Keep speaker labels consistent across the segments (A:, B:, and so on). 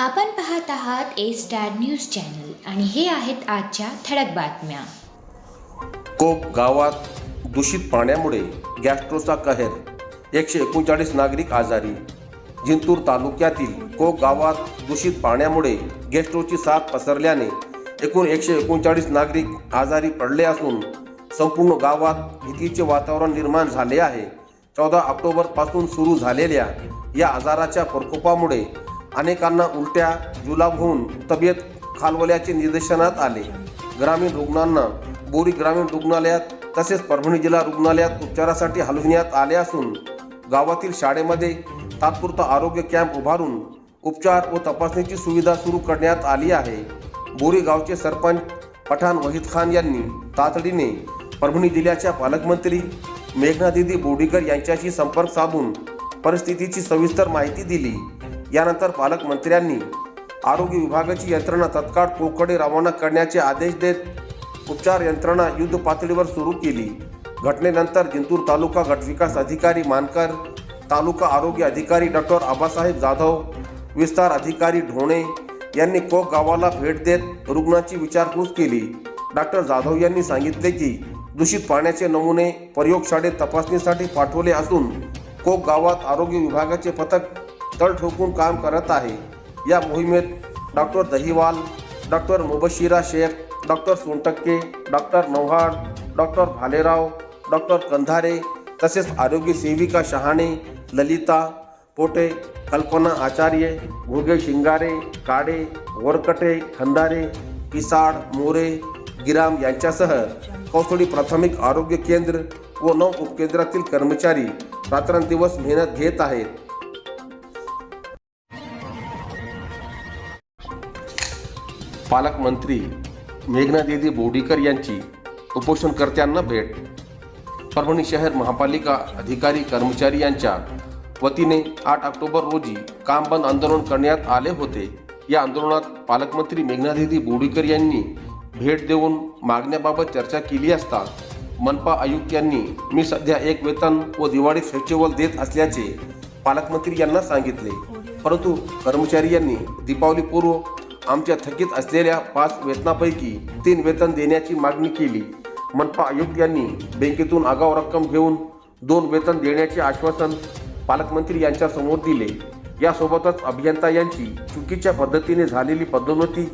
A: आपण पाहत आहात ए स्टार न्यूज चॅनल आणि हे आहेत आजच्या ठळक बातम्या.
B: कोप गावात दूषित पाण्यामुळे गॅस्ट्रोचा कहर. एकशे एकोणचाळीस नागरिक आजारी. जिंतूर तालुक्यातील कोप गावात दूषित पाण्यामुळे गॅस्ट्रोची साथ पसरल्याने एकूण एकशे एकोणचाळीस नागरिक आजारी पडले असून संपूर्ण गावात भीतीचे वातावरण निर्माण झाले आहे. चौदा ऑक्टोबरपासून सुरू झालेल्या या आजाराच्या प्रकोपामुळे अनेकांना उलट्या जुलाब होऊन तब्येत खालवल्याचे निदर्शनात आले. ग्रामीण रुग्णांना बोरी ग्रामीण रुग्णालयात तसेच परभणी जिल्हा रुग्णालयात उपचारासाठी हलविण्यात आले असून गावातील शाळेमध्ये तात्पुरता आरोग्य कॅम्प उभारून उपचार व तपासणीची सुविधा सुरू करण्यात आली आहे. बोरी गावचे सरपंच पठाण वहीद खान यांनी तातडीने परभणी जिल्ह्याच्या पालकमंत्री मेघनादिदी बोडीकर यांच्याशी संपर्क साधून परिस्थितीची सविस्तर माहिती दिली. यानंतर पालकमंत्र्यांनी आरोग्य विभागाची यंत्रणा तत्काळ कोकडे रवाना करण्याचे आदेश देत उपचार यंत्रणा युद्ध पातळीवर सुरू केली. घटनेनंतर जिंतूर तालुका गटविकास अधिकारी मानकर तालुका आरोग्य अधिकारी डॉक्टर आबासाहेब जाधव विस्तार अधिकारी ढोणे यांनी कोक गावाला भेट देत रुग्णाची विचारपूस केली. डॉक्टर जाधव यांनी सांगितले की दूषित पाण्याचे नमुने प्रयोगशाळेत तपासणीसाठी पाठवले असून कोक गावात आरोग्य विभागाचे पथक तळ ठोकून काम करत आहे. या मोहिमेत doctor Dahiwal doctor Mubashira Shaikh doctor Sontakke doctor Nawhad doctor Bhalerao doctor Kandhare तसेच आरोग्य सेविका शहाणे ललिता पोटे कल्पना आचार्य घुगे शिंगारे काडे वरकटे खंदारे पिसाड मोरे गिराम यांच्यासह कौसळी प्राथमिक आरोग्य केंद्र व नऊ उपकेंद्रातील कर्मचारी रात्रंदिवस मेहनत घेत आहेत. पालकमंत्री मेघनादिदी बोडीकर यांची उपोषणकर्त्यांना भेट. परभणी शहर महापालिका अधिकारी कर्मचारी यांच्या वतीने आठ ऑक्टोबर रोजी काम बंद आंदोलन करण्यात आले होते. या आंदोलनात पालकमंत्री मेघनादिदी बोडीकर यांनी भेट देऊन मागण्याबाबत चर्चा केली असता मनपा आयुक्त यांनी मी सध्या एक वेतन व दिवाळी फेस्टिवल देत असल्याचे पालकमंत्री यांना सांगितले. परंतु कर्मचारी यांनी दीपावलीपूर्व आमच्या थकीत असलेल्या पाच वेतनापैकी तीन वेतन देण्याची मागणी केली. मनपा आयुक्त यांनी बँकेतून आगाऊ रक्कम घेऊन दोन वेतन देण्याचे आश्वासन पालकमंत्री यांच्यासमोर दिले. यासोबतच अभियंता यांची चुकीच्या पद्धतीने झालेली पदोन्नती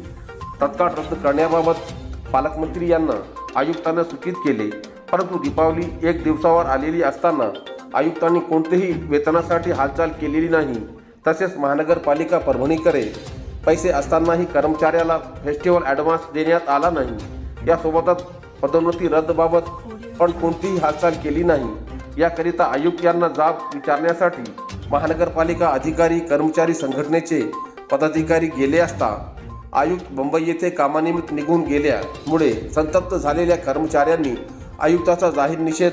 B: तत्काळ रद्द करण्याबाबत पालकमंत्री यांना आयुक्तांना सूचित केले. परंतु दीपावली एक दिवसावर आलेली असताना आयुक्तांनी कोणतेही वेतनासाठी हालचाल केलेली नाही. तसेच महानगरपालिका परभणीकडे पैसे असतानाही कर्मचाऱ्याला फेस्टिवल ॲडव्हान्स देण्यात आला नाही. यासोबतच पदोन्नती रद्दबाबत पण कोणतीही हालचाल केली नाही. याकरिता आयुक्त यांना जाब विचारण्यासाठी महानगरपालिका अधिकारी कर्मचारी संघटनेचे पदाधिकारी गेले असता आयुक्त मुंबई येथे कामानिमित्त निघून गेल्यामुळे संतप्त झालेल्या कर्मचाऱ्यांनी आयुक्ताचा जाहीर निषेध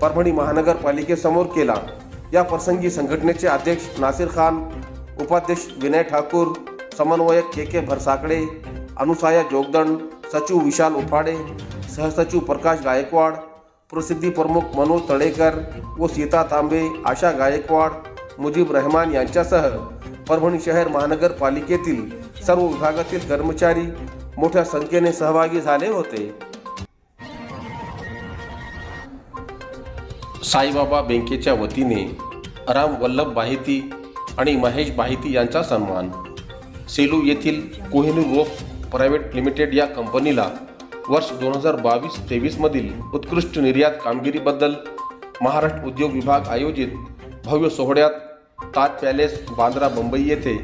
B: परभणी महानगरपालिकेसमोर केला. या प्रसंगी संघटनेचे अध्यक्ष नासिर खान उपाध्यक्ष विनय ठाकूर समन्वयक के के भरसाकडे अनुसाया जोगदंड सचिव विशाल उफाडे सहसचिव प्रकाश गायकवाड प्रसिद्धी प्रमुख मनोज तळेकर व सीता तांबे आशा गायकवाड मुजीब रहमान यांच्यासह परभणी शहर महानगरपालिकेतील सर्व विभागातील कर्मचारी मोठ्या संख्येने सहभागी झाले होते. साईबाबा बँकेच्या वतीने राम वल्लभ बाहिती आणि महेश बाहिती यांचा सन्मान. सेलू येथील कोहिनूर रोप प्रायव्हेट लिमिटेड या कंपनीला वर्ष दोन हजार बावीस तेवीसमधील उत्कृष्ट निर्यात कामगिरीबद्दल महाराष्ट्र उद्योग विभाग आयोजित भव्य सोहळ्यात ताज पॅलेस बांद्रा मुंबई येथे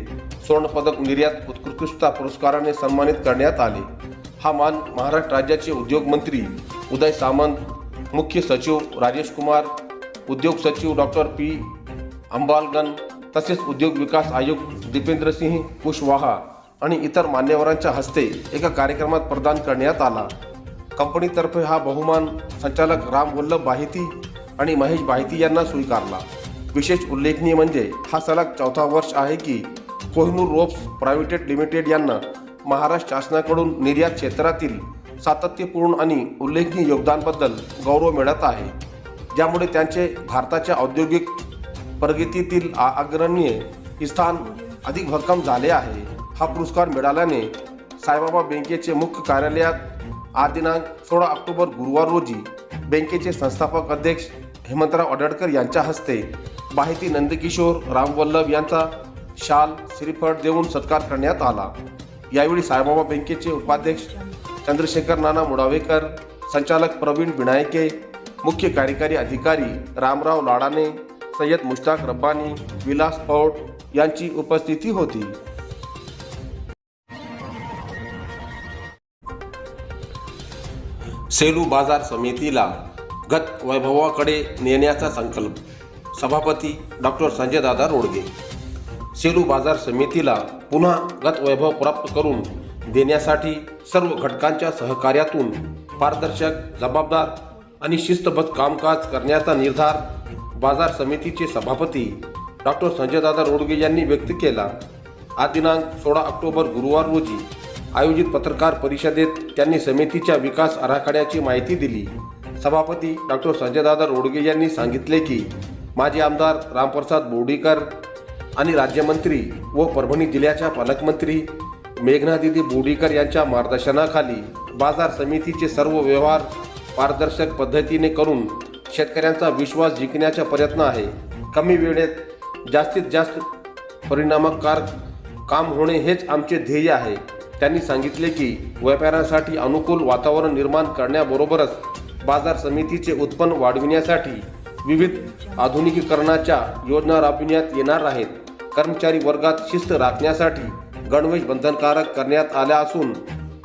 B: सुवर्णपदक निर्यात उत्कृष्टता पुरस्काराने सन्मानित करण्यात आले. हा मान महाराष्ट्र राज्याचे उद्योगमंत्री उदय सामंत मुख्य सचिव राजेश कुमार उद्योग सचिव डॉक्टर पी अंबालगन तसेच उद्योग विकास आयोग दीपेंद्रसिंह कुशवाहा आणि इतर मान्यवरांच्या हस्ते एका कार्यक्रमात प्रदान करण्यात आला. कंपनीतर्फे हा बहुमान संचालक राम वल्लभ बाहिती आणि महेश बाहिती यांना स्वीकारला. विशेष उल्लेखनीय म्हणजे हा सलग चौथा वर्ष आहे की कोहिनूर रोप्स प्रायव्हेटेड लिमिटेड यांना महाराष्ट्र शासनाकडून निर्यात क्षेत्रातील सातत्यपूर्ण आणि उल्लेखनीय योगदानबद्दल गौरव मिळत आहे. ज्यामुळे त्यांचे भारताच्या औद्योगिक प्रगतीतील अग्रणीय स्थान अधिक भक्कम झाले आहे. हा पुरस्कार मिळाल्याने साईबाबा बँकेचे मुख्य कार्यालयात आज दिनांक सोळा ऑक्टोबर गुरुवार रोजी बँकेचे संस्थापक अध्यक्ष हेमंतराव अडडकर यांच्या हस्ते माहिती नंदकिशोर रामवल्लभ यांचा शाल श्रीफळ देऊन सत्कार करण्यात आला. यावेळी साईबाबा बँकेचे उपाध्यक्ष चंद्रशेखर नाना मुडावेकर संचालक प्रवीण विनायके मुख्य कार्यकारी अधिकारी रामराव लाडाने सय्यद मुश्ताक रब्बानी विलास पौट यांची उपस्थिती होती. सेलू बाजार समितीला गत वैभवाकडे नेण्याचा संकल्प. सभापती डॉक्टर संजयदादा रोडगे. सेलू बाजार समितीला पुन्हा गत वैभव प्राप्त करून देण्यासाठी सर्व घटकांच्या सहकार्यातून पारदर्शक जबाबदार आणि शिस्तबद्ध कामकाज करण्याचा निर्धार बाजार समितीचे सभापती डॉक्टर संजयदादा रोडगे यांनी व्यक्त केला. आज दिनांक सोळा ऑक्टोबर गुरुवार रोजी आयोजित पत्रकार परिषदेत त्यांनी समितीच्या विकास आराखड्याची माहिती दिली. सभापती डॉक्टर संजयदादा रोडगे यांनी सांगितले की माजी आमदार रामप्रसाद बोर्डीकर आणि राज्यमंत्री व परभणी जिल्ह्याच्या पालकमंत्री मेघनादिदी बोर्डीकर यांच्या मार्गदर्शनाखाली बाजार समितीचे सर्व व्यवहार पारदर्शक पद्धतीने करून शेतकऱ्यांचा विश्वास जिंकण्याचा प्रयत्न आहे. कमी वेळेत जास्तीत जास्त परिणामकार काम होणे हेच आमचे ध्येय आहे. त्यांनी सांगितले की व्यापाऱ्यांसाठी अनुकूल वातावरण निर्माण करण्याबरोबरच बाजार समितीचे उत्पन्न वाढविण्यासाठी विविध आधुनिकीकरणाच्या योजना राबविण्यात येणार आहेत. कर्मचारी वर्गात शिस्त राखण्यासाठी गणवेश बंधनकारक करण्यात आल्या असून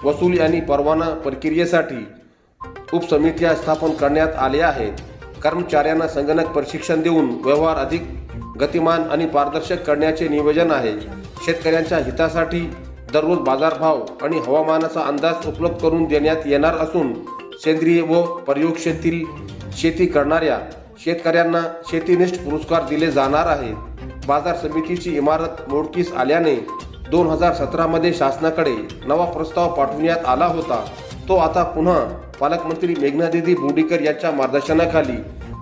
B: वसुली आणि परवाना प्रक्रियेसाठी उपसमित्या स्थापन करण्यात आल्या आहेत. कर्मचाऱ्यांना संगणक प्रशिक्षण देऊन व्यवहार अधिक गतिमान आणि पारदर्शक करण्याचे नियोजन आहे. शेतकऱ्यांच्या हितासाठी दररोज बाजारभाव आणि हवामानाचा अंदाज उपलब्ध करून देण्यात येणार असून सेंद्रिय व प्रयोगशेतील शेती करणाऱ्या शेतकऱ्यांना शेतीनिष्ठ पुरस्कार दिले जाणार आहेत बाजार समितीची इमारत मोडकीस आल्याने दोन हजार सतरामध्ये शासनाकडे नवा प्रस्ताव पाठवण्यात आला होता. तो आता पुन्हा पालकमंत्री मेघनादिदी बोर्डीकर यांच्या मार्गदर्शनाखाली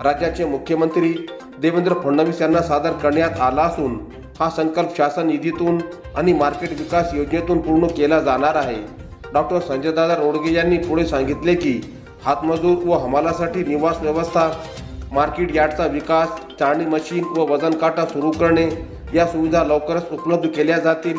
B: राज्याचे मुख्यमंत्री देवेंद्र फडणवीस यांना सादर करण्यात आला असून हा संकल्प शासन निधीतून आणि मार्केट विकास योजनेतून पूर्ण केला जाणार आहे. डॉक्टर संजयदादा रोडगे यांनी पुढे सांगितले की हातमजूर व हमालासाठी निवास व्यवस्था मार्केट यार्डचा विकास चाळणी मशीन व वजन काटा सुरू करणे या सुविधा लवकरच उपलब्ध केल्या जातील.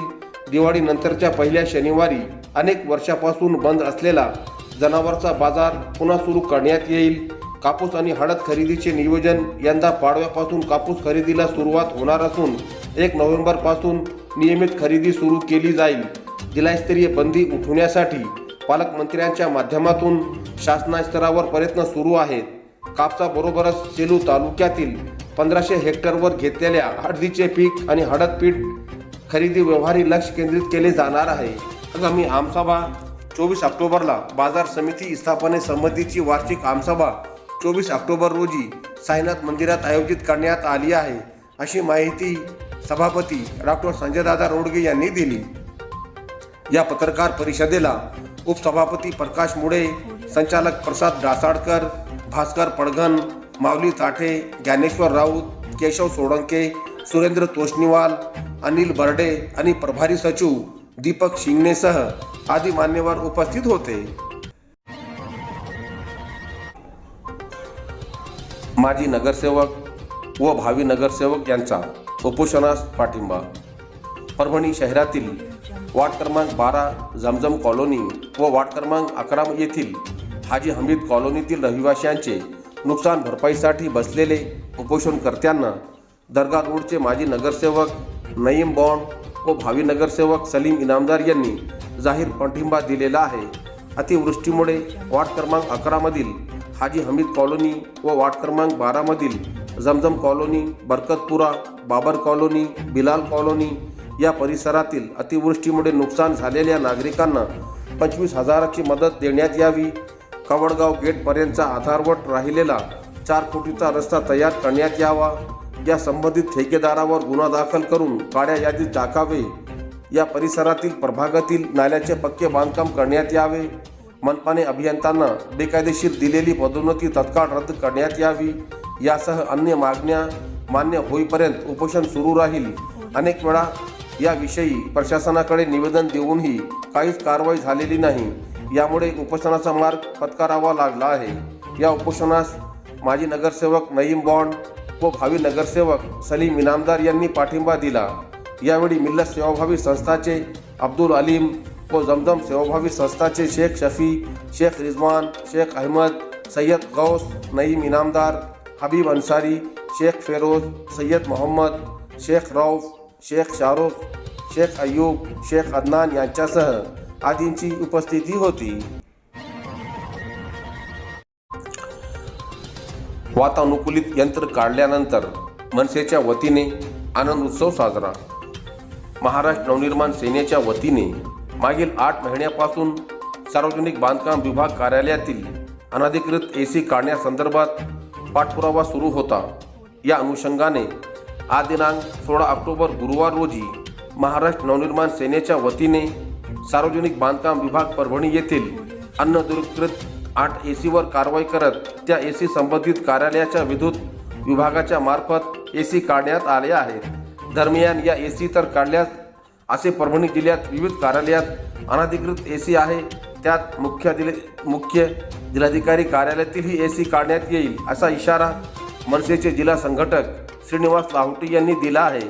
B: दिवाळीनंतरच्या पहिल्या शनिवारी अनेक वर्षापासून बंद असलेला जनावरचा बाजार पुन्हा सुरू करण्यात येईल. कापूस आणि हळद खरेदीचे नियोजन यंदा पाडव्यापासून कापूस खरेदीला सुरुवात होणार असून एक नोव्हेंबरपासून नियमित खरेदी सुरू केली जाईल. जिल्हास्तरीय बंदी उठवण्यासाठी पालकमंत्र्यांच्या माध्यमातून शासनास्तरावर प्रयत्न सुरू आहेत. कापसाबरोबरच सेलू तालुक्यातील पंधराशे हेक्टरवर घेतलेल्या हळदीचे पीक आणि हळद पीठ खरेदी व्यवहारी लक्ष केंद्रित केले जाणार आहे. आगामी आमसभा चोवीस ऑक्टोबरला बाजार समिती स्थापनेसंबंधीची वार्षिक आमसभा चोवीस ऑक्टोबर रोजी साईनाथ मंदिरात आयोजित करण्यात आली आहे अशी माहिती सभापती डॉक्टर संजयदादा रोडगे यांनी दिली. या पत्रकार परिषदेला उपसभापती प्रकाश मुळे संचालक प्रसाद डासाडकर भास्कर पडघन माऊली ताठे ज्ञानेश्वर राऊत केशव सोळंके सुरेंद्र तोष्णीवाल अनिल बर्डे आणि प्रभारी सचिव दीपक शिंगणेसह आदी मान्यवर उपस्थित होते. माजी नगरसेवक व भावी नगरसेवक यांचा उपोषणास पाठिंबा. परभणी शहरातील वार्ड क्रमांक बारा जमजम कॉलनी व वार्ड क्रमांक अकरा येथील हाजी हमीद कॉलनीतील रहिवाशांचे नुकसान भरपाईसाठी बसलेले उपोषणकर्त्यांना दर्गा रोडचे माजी नगरसेवक नईम बॉन्ड व भावी नगरसेवक सलीम इनामदार यांनी जाहीर पाठिंबा दिलेला आहे. अतिवृष्टीमुळे वार्ड क्रमांक अकरामधील हाजी हमीद कॉलनी व वार्ड क्रमांक बारामधील Zamzam colony Barkatpura Babar colony Bilal colony या परिसरातील अतिवृष्टीमुळे नुकसान झालेल्या नागरिकांना पंचवीस हजाराची मदत देण्यात यावी. कवडगाव गेटपर्यंतचा आधारवट राहिलेला चार कोटीचा रस्ता तयार करण्यात यावा. या संबंधित ठेकेदारावर गुन्हा दाखल करून काळ्या यादीत टाकावे. या परिसरातील प्रभागातील नाल्याचे पक्के बांधकाम करण्यात यावे. मनपाने अभियंत्यांना बेकायदेशीर दिलेली पदोन्नती तत्काळ रद्द करण्यात यावी. यासह अन्य मागण्या मान्य होईपर्यंत उपोषण सुरू राहील. अनेक वेळा याविषयी प्रशासनाकडे निवेदन देऊनही काहीच कारवाई झालेली नाही. यामुळे उपोषणाचा मार्ग पत्करावा लागला आहे. या उपोषणास माजी नगरसेवक नईम बॉन्ड व भावी नगरसेवक सलीम इनामदार यांनी पाठिंबा दिला. यावेळी मिल्लत सेवाभावी संस्थाचे अब्दुल अलीम व जमदम सेवाभावी संस्थाचे शेख शफी शेख रिजवान शेख अहमद सय्यद गौस नईम इनामदार हबीब अन्सारी शेख फेरोज सय्यद मोहम्मद शेख रौफ शेख शाहरुख शेख अय्यूब शेख अदनान यांच्यासह आदींची उपस्थिती होती. वातानुकूलित यंत्र काढल्यानंतर मनसेच्या वतीने आनंद उत्सव साजरा. महाराष्ट्र नवनिर्माण सेनेच्या वतीने मागील आठ महिन्यापासून सार्वजनिक बांधकाम विभाग कार्यालयातील अनधिकृत ए सी काढण्यासंदर्भात पाठपुरावा सुरू होता. या अनुषंगाने आज दिनांक सोळा ऑक्टोबर गुरुवार रोजी महाराष्ट्र नवनिर्माण सेनेच्या वतीने सार्वजनिक बांधकाम विभाग परभणी येथील अन्नदुरीकृत आठ ए सीवर कारवाई करत त्या ए सी संबंधित कार्यालयाच्या विद्युत विभागाच्या मार्फत ए सी काढण्यात आले आहेत दरम्यान या ए सी तर काढल्यास असे परभणी जिल्ह्यात विविध कार्यालयात अनधिकृत ए सी आहे. त्यात मुख्य दिले मुख्य जिल्हाधिकारी कार्यालयातील ही ए सी काढण्यात येईल असा इशारा मनसेचे जिल्हा संघटक श्रीनिवास लाहोटी यांनी दिला आहे.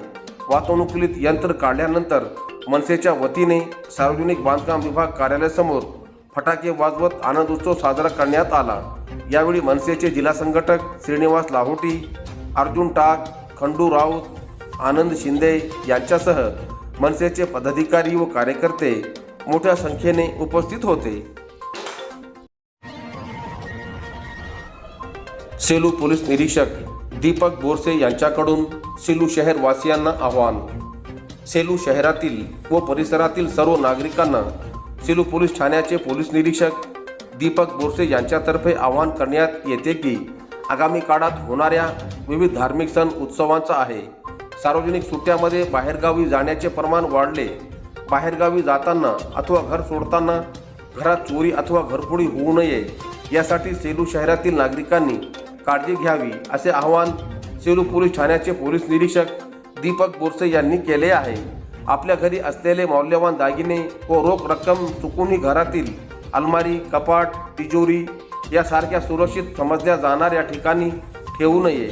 B: वातानुकूलित यंत्र काढल्यानंतर मनसेच्या वतीने सार्वजनिक बांधकाम विभाग कार्यालयासमोर फटाके वाजवत आनंद उत्सव साजरा करण्यात आला. यावेळी मनसेचे जिल्हा संघटक श्रीनिवास लाहोटी अर्जुन टाक खंडू राऊत आनंद शिंदे यांच्यासह मनसेचे पदाधिकारी व कार्यकर्ते मोठ्या संख्येने उपस्थित होते. सेलू पोलीस निरीक्षक दीपक बोरसे यांच्याकडून सेलू शहरवासियांना आव्हान. सेलू शहरातील व परिसरातील सर्व नागरिकांना सेलू पोलीस ठाण्याचे पोलीस निरीक्षक दीपक बोरसे यांच्यातर्फे आवाहन करण्यात येते की आगामी काळात होणाऱ्या विविध धार्मिक सण उत्सवांचा आहे. सार्वजनिक सुट्ट्यामध्ये बाहेरगावी जाण्याचे प्रमाण वाढले. बाहेरगावी जाताना अथवा घर सोडताना घरात चोरी अथवा घरफोडी होऊ नये यासाठी सेलू शहरातील नागरिकांनी काळजी घ्यावी असे आवाहन सेलू पोलीस ठाण्याचे पोलीस निरीक्षक दीपक बोरसे यांनी केले आहे. आपल्या घरी असलेले मौल्यवान दागिने व रोख रक्कम चुकूनही घरातील अलमारी कपाट तिजोरी यासारख्या सुरक्षित समजल्या जाणाऱ्या ठिकाणी ठेवू नये.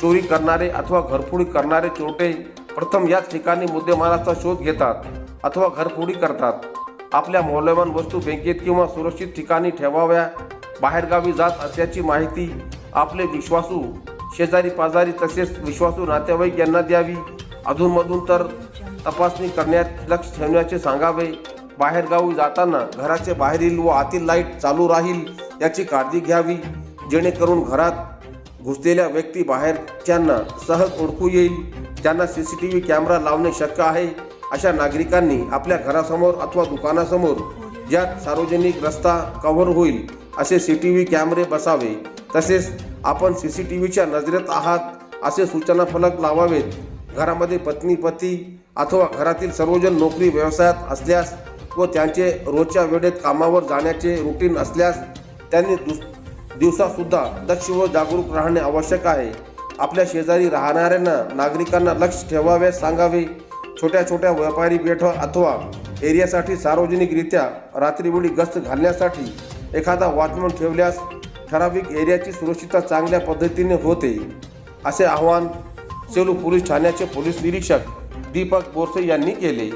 B: चोरी करणारे अथवा घरफोडी करणारे चोरटे प्रथम याच ठिकाणी मुद्देमालाचा शोध घेतात अथवा घरफोडी करतात. आपल्या मौल्यवान वस्तू बँकेत किंवा सुरक्षित ठिकाणी ठेवाव्या बाहेरगावी जात असल्याची माहिती आपले विश्वासू शेजारी पाजारी तसेच विश्वासू नातेवाईक यांना द्यावी. अधूनमधून तर तपासणी करण्यात लक्ष ठेवण्याचे सांगावे. बाहेरगावी जाताना घराचे बाहेरील व आतील लाइट चालू राहील याची काळजी घ्यावी. जेणेकरून घरात घुसलेल्या व्यक्ती बाहेरच्यांना सहज ओळखू येईल. त्यांना C C T V camera लावणे शक्य आहे. अशा नागरिकांनी आपल्या घरासमोर अथवा दुकानासमोर ज्यात सार्वजनिक रस्ता कव्हर होईल असे सी टी व्ही कॅमेरे बसावे. तसेच आपण सी सी टी व्हीच्या नजरेत आहात असे सूचना फलक लावावेत. घरामध्ये पत्नी पती अथवा घरातील सर्वजण नोकरी व्यवसायात असल्यास व त्यांचे रोजच्या वेळेत कामावर जाण्याचे रुटीन असल्यास त्यांनी दुस दिवसासुद्धा दक्ष व जागरूक राहणे आवश्यक आहे. आपल्या शेजारी राहणाऱ्यांना नागरिकांना लक्ष ठेवावे सांगावे. छोट्या छोट्या व्यापारी पेठ अथवा एरियासाठी सार्वजनिकरित्या रात्रीवेळी गस्त घालण्यासाठी एखादा वॉचमन ठेवल्यास ठराविक एरियाची सुरक्षितता चांगल्या पद्धतीने होते. असे आव्हान सेलू पोलीस ठाण्याचे पोलीस निरीक्षक दीपक बोरसे यांनी केले.